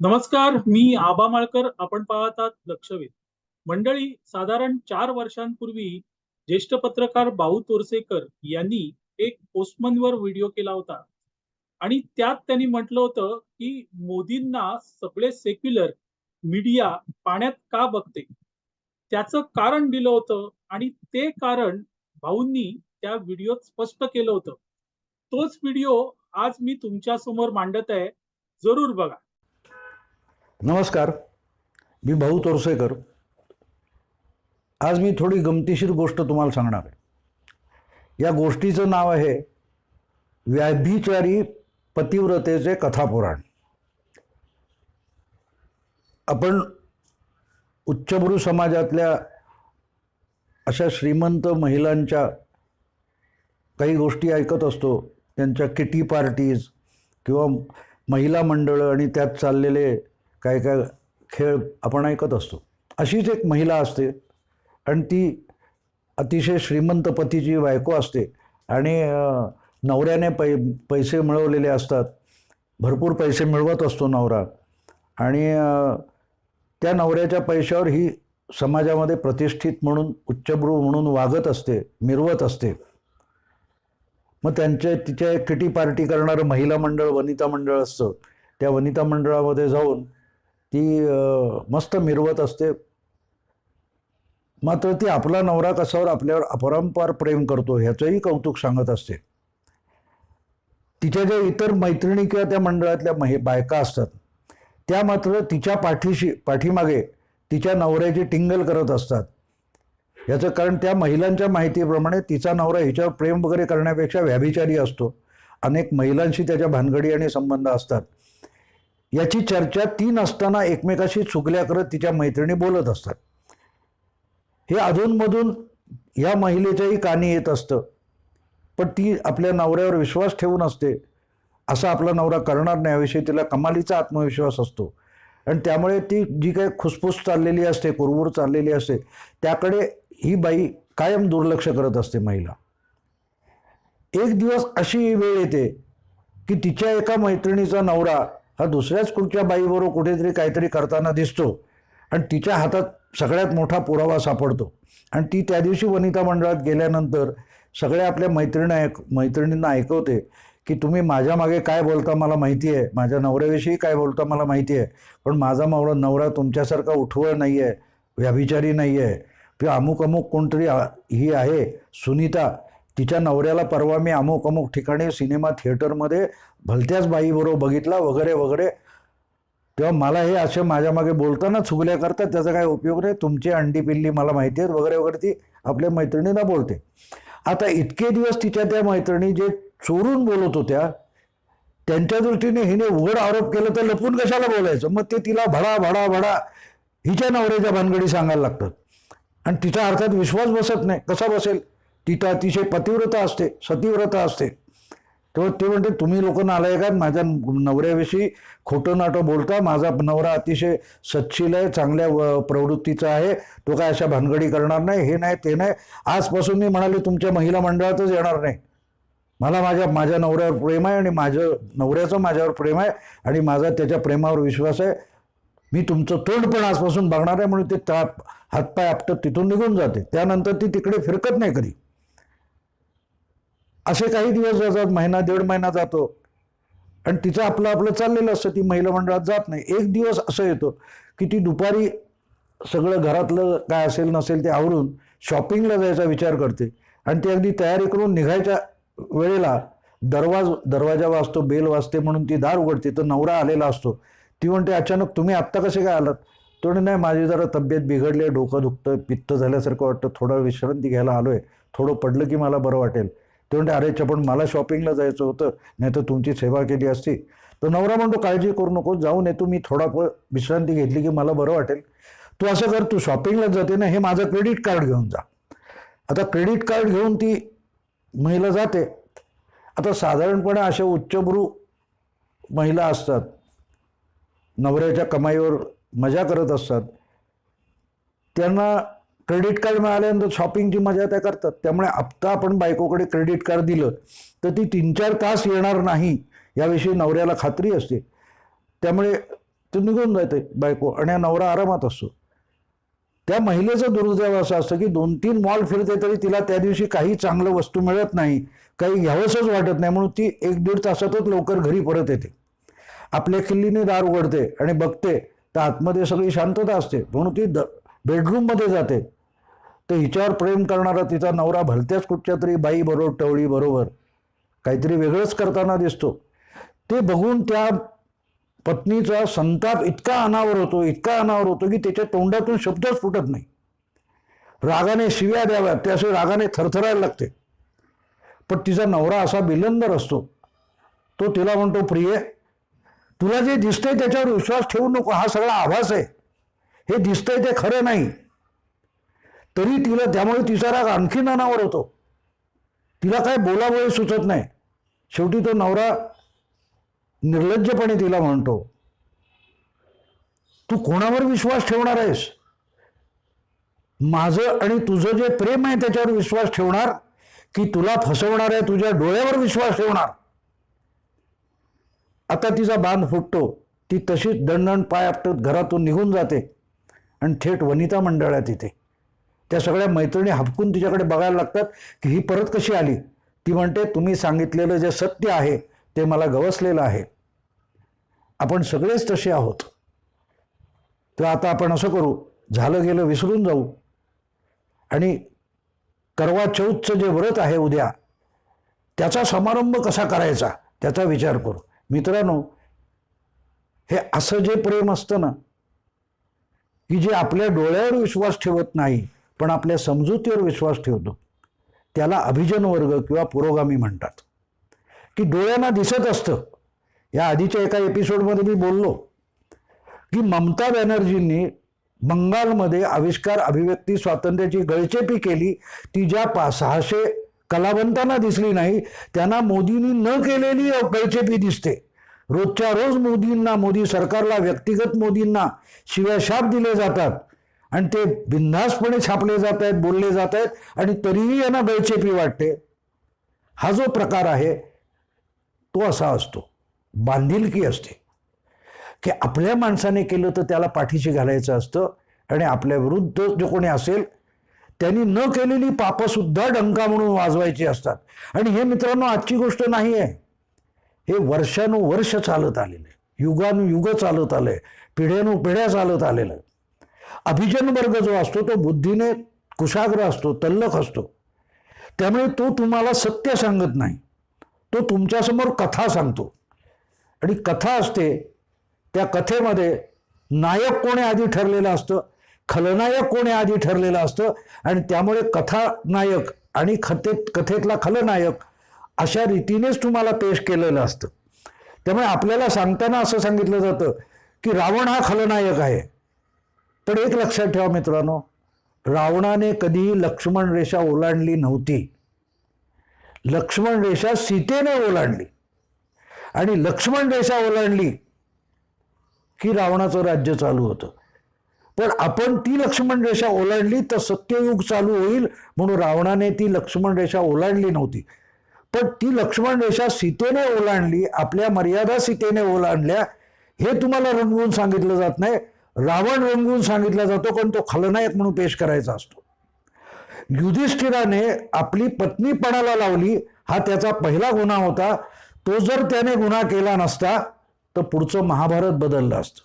नमस्कार मी आबा माळकर. आपण पाहतात लक्षवेध. मंडळी साधारण चार वर्षांपूर्वी ज्येष्ठ पत्रकार बाऊ तोरसेकर यांनी एक पोस्टमनवर व्हिडिओ केला होता. आणि त्यात त्यांनी म्हटलं होतं की मोदींना सगळे सेक्युलर मीडिया पाण्यात का बघते? त्याचं कारण दिलं होतं आणि ते कारण भाऊंनी त्या व्हिडिओत स्पष्ट केलं होतं. तोच व्हिडिओ आज मी तुमच्यासमोर मांडत आहे. जरूर बघा. नमस्कार. मी भाऊ तोरसेकर. आज मी थोडी गमतीशीर गोष्ट तुम्हाला सांगणार आहे. या गोष्टीचं नाव आहे व्याभिचारी पतिव्रतेचे कथापुराण. आपण उच्चभ्रू समाजातल्या अशा श्रीमंत महिलांच्या काही गोष्टी ऐकत असतो. त्यांच्या किटी पार्टीज किंवा महिला मंडळं आणि त्यात चाललेले काय काय खेळ आपण ऐकत असतो. अशीच एक महिला असते. आणि ती अतिशय श्रीमंत पतीची बायको असते. आणि नवऱ्याने पै पैसे मिळवलेले असतात. भरपूर पैसे मिळवत असतो नवरा. आणि त्या नवऱ्याच्या पैशावर ही समाजामध्ये प्रतिष्ठित म्हणून उच्चभ्रू म्हणून वागत असते मिरवत असते. मग त्यांच्या तिच्या एक किटी पार्टी करणारं महिला मंडळ वनिता मंडळ असतं. त्या वनिता मंडळामध्ये जाऊन ती मस्त मिरवत असते. मात्र ती आपला नवरा कसावर आपल्यावर अपरंपार प्रेम करतो ह्याचंही कौतुक सांगत असते. तिच्या ज्या इतर मैत्रिणी किंवा त्या मंडळातल्या महि बायका असतात त्या मात्र तिच्या पाठीशी पाठीमागे तिच्या नवऱ्याची टिंगल करत असतात. याचं कारण त्या महिलांच्या माहितीप्रमाणे तिचा नवरा हिच्यावर प्रेम वगैरे करण्यापेक्षा व्याभिचारी असतो. अनेक महिलांशी त्याच्या भानगडी आणि संबंध असतात. याची चर्चा तीन असताना एकमेकाशी चुकल्या करत तिच्या मैत्रिणी बोलत असतात. हे अधूनमधून ह्या महिलेच्याही कानी येत असतं. पण ती आपल्या नवऱ्यावर विश्वास ठेवून असते. असा आपला नवरा करणार नाही. याविषयी तिला कमालीचा आत्मविश्वास असतो. आणि त्यामुळे ती जी काही खुसफुस चाललेली असते कुरबुर चाललेली असते त्याकडे ही बाई कायम दुर्लक्ष करत असते महिला. एक दिवस अशी वेळ येते की तिच्या एका मैत्रिणीचा नवरा हा दुसऱ्याच कुठच्या बाईबरोबर कुठेतरी काहीतरी करताना दिसतो. आणि तिच्या हातात सगळ्यात मोठा पुरावा सापडतो. आणि ती त्या दिवशी वनिता मंडळात गेल्यानंतर सगळ्या आपल्या मैत्रिणी ऐक मैत्रिणींना ऐकवते की तुम्ही माझ्या मागे काय बोलता मला माहिती आहे. माझ्या नवऱ्याविषयी काय बोलता मला माहिती आहे. पण माझा मावळा नवरा तुमच्यासारखा उठवळ नाही आहे व्याभिचारी नाही आहे किंवा अमुक अमुक कोणतरी ही आहे सुनीता तिच्या नवऱ्याला परवा मी अमुक अमुक ठिकाणी सिनेमा थिएटरमध्ये भलत्याच बाईबरोबर बघितला वगैरे वगैरे. तेव्हा मला हे असे माझ्या मागे बोलताना चुगल्या करतात त्याचा काय उपयोग नाही. तुमची अंडी पिल्ली मला माहिती आहेत वगैरे वगैरे ती आपल्या मैत्रिणींना बोलते. आता इतके दिवस तिच्या त्या मैत्रिणी जे चोरून बोलत होत्या त्यांच्या दृष्टीने हिने उघड आरोप केला तर लपून कशाला बोलायचं? मग ते तिला भडा भडा भडा हिच्या नवऱ्याच्या भानगडी सांगायला लागतात. आणि तिचा अर्थात विश्वास बसत नाही. कसा बसेल? तिथं अतिशय पतिव्रता असते सतीव्रता असते. तेव्हा ते म्हणते तुम्ही लोक नालायक का माझ्या नवऱ्याविषयी खोटं नाटं बोलता माझा नवरा अतिशय सच्छील आहे चांगल्या व- प्रवृत्तीचा आहे तो काय अशा भानगडी करणार नाही हे नाही ते नाही. आजपासून मी म्हणाले तुमच्या महिला मंडळातच येणार नाही. मला माझ्या माझ्या नवऱ्यावर प्रेम आहे आणि माझं नवऱ्याचं माझ्यावर प्रेम आहे आणि माझा त्याच्या प्रेमावर विश्वास आहे. मी तुमचं तोंड पण आजपासून बघणार आहे म्हणून ते ताप हातपाय आपटत तिथून निघून जाते. त्यानंतर ती तिकडे फिरकत नाही कधी. असे काही दिवस जातात महिना दीड महिना जातो. आणि तिचं आपलं आपलं चाललेलं असतं ती महिला मंडळात जात नाही. एक दिवस असं येतो की ती दुपारी सगळं घरातलं काय असेल नसेल ते आवरून शॉपिंगला जायचा विचार करते. आणि ती अगदी तयारी करून निघायच्या वेळेला दरवाज दरवाजा वाजतो बेल वाजते म्हणून ती दार उघडते. तर नवरा आलेला असतो. ती म्हणते अचानक तुम्ही आत्ता कसे काय आलात? तो नाही माझी जरा तब्येत बिघडली आहे डोकं दुखतं पित्त झाल्यासारखं वाटतं. थोडं विश्रांती घ्यायला आलो आहे थोडं पडलं की मला बरं वाटेल. ते म्हणते अरे पण मला शॉपिंगला जायचं होतं नाही तर तुमची सेवा केली असती. तर नवरा म्हणतो काळजी करू नको जाऊन येतो मी थोडा विश्रांती घेतली की मला बरं वाटेल. तू असं कर तू शॉपिंगला जाते ना हे माझं क्रेडिट कार्ड घेऊन जा. आता क्रेडिट कार्ड घेऊन ती महिला जाते. आता साधारणपणे अशा उच्चभ्रू महिला असतात नवऱ्याच्या कमाईवर मजा करत असतात त्यांना क्रेडिट कार्ड मिळाल्यानंतर शॉपिंगची मजा त्या करतात. त्यामुळे आत्ता आपण बायकोकडे क्रेडिट कार्ड दिलं तर ती तीन चार तास येणार नाही याविषयी नवऱ्याला खात्री असते. त्यामुळे ते निघून जाते बायको आणि नवरा आरामात असतो. त्या महिलेचं दुर्दैव असं असतं की दोन तीन मॉल फिरते तरी तिला त्या दिवशी काही चांगलं वस्तू मिळत नाही काही घ्यावंसंच वाटत नाही म्हणून ती एक दीड तासातच लवकर घरी परत येते. आपल्या किल्लीने दार उघडते आणि बघते तर आतमध्ये सगळी शांतता असते म्हणून ती द बेडरूममध्ये जाते. तर हिच्यावर प्रेम करणारा तिचा नवरा भलत्याच कुठच्या तरी बाई बरोबर टवळी बरोबर काहीतरी वेगळंच करताना दिसतो. ते बघून त्या पत्नीचा संताप इतका अनावर होतो इतका अनावर होतो की त्याच्या तोंडातून शब्दच फुटत नाही. रागाने शिव्या द्याव्यात ते असे रागाने थरथरायला लागते. पण तिचा नवरा असा बिलंदर असतो. तो तिला म्हणतो प्रिय तुला जे दिसतंय त्याच्यावर विश्वास ठेवू नको हा सगळा आभास आहे. हे दिसतंय ते खरं नाही. तरी तिला त्यामुळे तिचा राग आणखी नानावर होतो. तिला काय बोलावं सुचत नाही. शेवटी तो नवरा निर्लज्जपणे तिला म्हणतो तू कोणावर विश्वास ठेवणार आहेस? माझं आणि तुझं जे प्रेम आहे त्याच्यावर विश्वास ठेवणार की तुला फसवणार आहे तुझ्या डोळ्यावर विश्वास ठेवणार? आता तिचा बांध फुटतो. ती तशीच दणदण पाय आपटत घरातून निघून जाते. आणि थेट वनिता मंडळ आहे तिथे त्या सगळ्या मैत्रिणी हपकून तिच्याकडे बघायला लागतात की ही परत कशी आली? ती म्हणते तुम्ही सांगितलेलं जे सत्य आहे ते मला गवसलेलं आहे. आपण सगळेच तसे आहोत. तर आता आपण असं करू झालं गेलं विसरून जाऊ. आणि करवा चौथचं जे व्रत आहे उद्या त्याचा समारंभ कसा करायचा त्याचा विचार करू. मित्रांनो हे असं जे प्रेम असतं ना की जे आपल्या डोळ्यावर विश्वास ठेवत नाही पण आपल्या समजुतीवर विश्वास ठेवतो. त्याला अभिजन वर्ग किंवा पुरोगामी म्हणतात. की डोळ्यांना दिसत असतं. या आधीच्या एका एपिसोडमध्ये मी बोललो की ममता बॅनर्जींनी बंगालमध्ये आविष्कार अभिव्यक्ती स्वातंत्र्याची गळचेपी केली. ती ज्या पा सहाशे कलावंतांना दिसली नाही त्यांना मोदींनी न केलेली गळचेपी दिसते. रोजच्या रोज मोदींना मोदी सरकारला व्यक्तिगत मोदींना शिव्या शाप दिले जातात. आणि ते बिनधास्तपणे छापले जात आहेत बोलले जात आहेत आणि तरीही यांना गळचेपी वाटते. हा जो प्रकार आहे तो असा असतो. बांधिलकी असते. की आपल्या माणसाने केलं तर त्याला पाठीशी घालायचं असतं आणि आपल्या विरुद्ध जो कोणी असेल त्यांनी न केलेली पापंसुद्धा डंका म्हणून वाजवायची असतात. आणि हे मित्रांनो आजची गोष्ट नाही आहे. हे वर्षानुवर्ष चालत आलेलं आहे. युगानुयुग चालत आलं आहे पिढ्यानुपिढ्या चालत आलेलं आहे. अभिजन वर्ग जो असतो तो बुद्धीने कुशाग्र असतो तल्लख असतो. त्यामुळे तो तुम्हाला सत्य सांगत नाही. तो तुमच्यासमोर कथा सांगतो. आणि कथा असते त्या कथेमध्ये नायक कोणी आधी ठरलेलं असतं खलनायक कोणी आधी ठरलेलं असतं आणि त्यामुळे कथानायक आणि कथेत कथेतला खलनायक अशा रीतीनेच तुम्हाला पेश केलेलं असतं. त्यामुळे आपल्याला सांगताना असं सांगितलं जातं की रावण हा खलनायक आहे. पण एक लक्षात ठेवा मित्रांनो रावणाने कधीही लक्ष्मण रेषा ओलांडली नव्हती. लक्ष्मण रेषा सीतेने ओलांडली. आणि लक्ष्मण रेषा ओलांडली की रावणाचं राज्य चालू होतं. पण आपण ती लक्ष्मण रेषा ओलांडली तर सत्ययुग चालू होईल म्हणून रावणाने ती लक्ष्मण रेषा ओलांडली नव्हती. पण ती लक्ष्मण रेषा सीतेने ओलांडली आपल्या मर्यादा सीतेने ओलांडल्या हे तुम्हाला रंगवून सांगितलं जात नाही. रावण रंगवून सांगितला जातो कारण तो खलनायक म्हणून पेश करायचा असतो. युधिष्ठिराने आपली पत्नी पणाला लावली हा त्याचा पहिला गुन्हा होता. तो जर त्याने गुन्हा केला नसता तर पुढचं महाभारत बदललं असतं.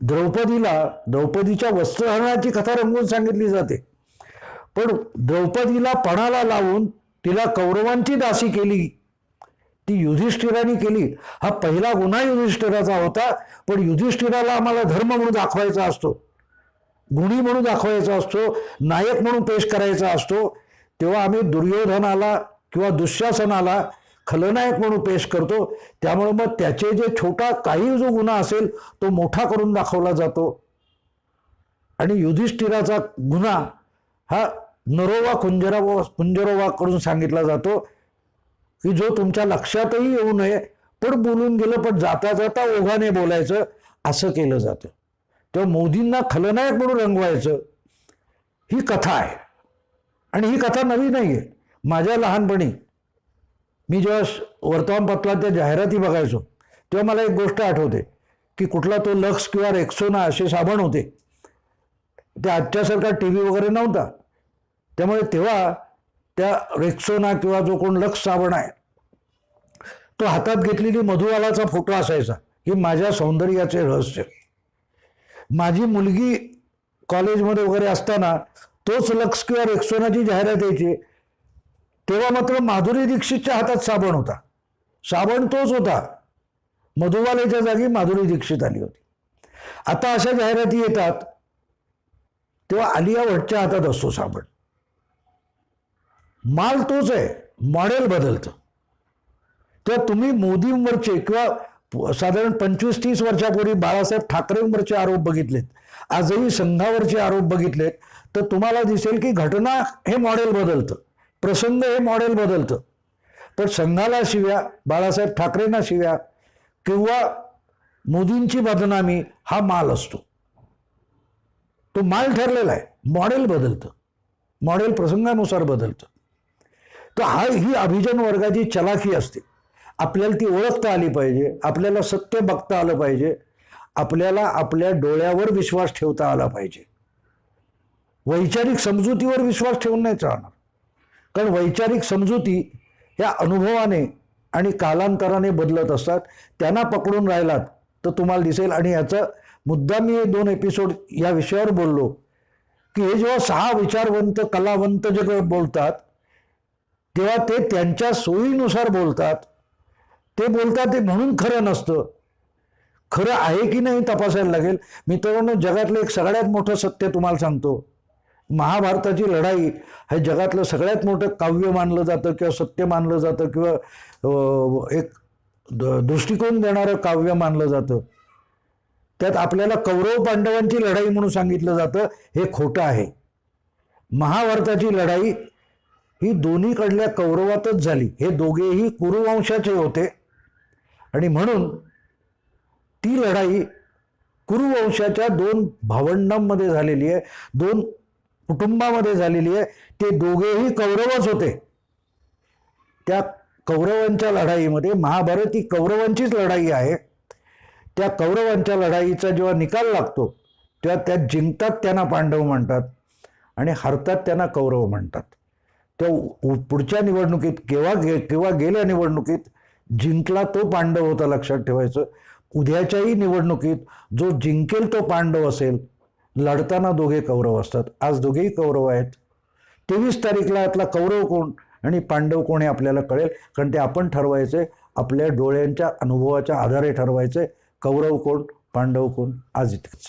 द्रौपदीला द्रौपदीच्या वस्त्रहरणाची कथा रंगून सांगितली जाते. पण द्रौपदीला पणाला लावून तिला कौरवांची दासी केली. ती युधिष्ठिराने केली. हा पहिला गुन्हा युधिष्ठिराचा होता पण युधिष्ठिराला आम्हाला धर्म म्हणून दाखवायचा असतो. गुणी म्हणून दाखवायचा असतो नायक म्हणून पेश करायचा असतो. तेव्हा आम्ही दुर्योधनाला किंवा दुःशासनाला खलनायक म्हणून पेश करतो. त्यामुळे मग त्याचे जे छोटा काही जो गुन्हा असेल तो मोठा करून दाखवला जातो. आणि युधिष्ठिराचा गुन्हा हा नरोवा कुंजरावा कुंजरोवा करून सांगितला जातो. की जो तुमच्या लक्षातही येऊ नये पण बोलून गेलं पण जाता जाता ओघाने बोलायचं असं केलं जातं. तेव्हा मोदींना खलनायक म्हणून रंगवायचं ही कथा आहे. आणि ही कथा नवी नाही आहे माझ्या लहानपणी मी जेव्हा श- वर्तमानपत्रात त्या जाहिराती बघायचो तेव्हा मला एक गोष्ट आठवते की कुठला तो लक्स किंवा रेक्सोना असे साबण होते. ते आजच्यासारखा टी व्ही वगैरे नव्हता. त्यामुळे तेव्हा त्या रेक्सोना किंवा जो कोण लक्स साबण आहे तो हातात घेतलेली मधुवालाचा फोटो असायचा. ही माझ्या सौंदर्याचे रहस्य. माझी मुलगी कॉलेजमध्ये वगैरे असताना तोच लक्स किंवा रेक्सोनाची जाहिरात यायची. तेव्हा मात्र माधुरी दीक्षितच्या हातात साबण होता. साबण तोच होता. मधुवालेच्या जागी माधुरी दीक्षित आली होती. आता अशा जाहिराती येतात तेव्हा आलिया भट्टच्या हातात असतो साबण. माल तोच आहे. मॉडेल बदलतं. तर तुम्ही मोदींवरचे किंवा साधारण पंचवीस तीस वर्षापूर्वी बाळासाहेब ठाकरेंवरचे आरोप बघितलेत. आजही संघावरचे आरोप बघितलेत. तर तुम्हाला दिसेल की घटना हे मॉडेल बदलतं. प्रसंग हे मॉडेल बदलतं. पण संघाला शिव्या बाळासाहेब ठाकरेंना शिव्या किंवा मोदींची बदनामी हा माल असतो. तो माल ठरलेला आहे. मॉडेल बदलतं. मॉडेल प्रसंगानुसार बदलतं. तर हा ही अभिजन वर्गाची चलाखी असते आपल्याला ती ओळखता आली पाहिजे आपल्याला सत्य बघता आलं पाहिजे आपल्याला आपल्या डोळ्यावर विश्वास ठेवता आला पाहिजे. वैचारिक समजुतीवर विश्वास ठेवून नाही चालणार. कारण वैचारिक समजुती या अनुभवाने आणि कालांतराने बदलत असतात. त्यांना पकडून राहिलात तर तुम्हाला दिसेल. आणि याचा मुद्दा मी हे दोन एपिसोड या विषयावर बोललो की हे जेव्हा सहा विचारवंत कलावंत जे बोलतात तेव्हा ते त्यांच्या सोयीनुसार बोलतात. ते बोलतात ते म्हणून खरं नसतं. खरं आहे की नाही तपासायला लागेल? मित्रांनो जगातलं एक सगळ्यात मोठं सत्य तुम्हाला सांगतो. महाभारताची लढाई हे जगातलं सगळ्यात मोठं काव्य मानलं जातं किंवा सत्य मानलं जातं किंवा एक द- दृष्टिकोन देणारं काव्य मानलं जातं. त्यात आपल्याला कौरव पांडवांची लढाई म्हणून सांगितलं जातं हे खोटं आहे. महाभारताची लढाई ही दोन्हीकडल्या कौरवातच झाली. हे दोघेही कुरुवंशाचे होते. आणि म्हणून ती लढाई कुरुवंशाच्या दोन भावंडांमध्ये झालेली आहे. दोन कुटुंबामध्ये झालेली आहे. ते दोघेही कौरवच होते. त्या कौरवांच्या लढाईमध्ये महाभारत ही कौरवांचीच लढाई आहे. त्या कौरवांच्या लढाईचा जेव्हा निकाल लागतो तेव्हा त्यात जिंकतात त्यांना पांडव म्हणतात आणि हरतात त्यांना कौरव म्हणतात. त्या पुढच्या निवडणुकीत केव्हा गे किंवा गेल्या निवडणुकीत जिंकला तो पांडव होता लक्षात ठेवायचं. उद्याच्याही निवडणुकीत जो जिंकेल तो पांडव असेल लढताना दोघे कौरव असतात. आज दोघेही कौरव आहेत. तेवीस तारीखला यातला कौरव कोण आणि पांडव कोण हे आपल्याला कळेल. कारण ते आपण ठरवायचे आपल्या डोळ्यांच्या अनुभवाच्या आधारे ठरवायचे कौरव कोण पांडव कोण आज इतकंच.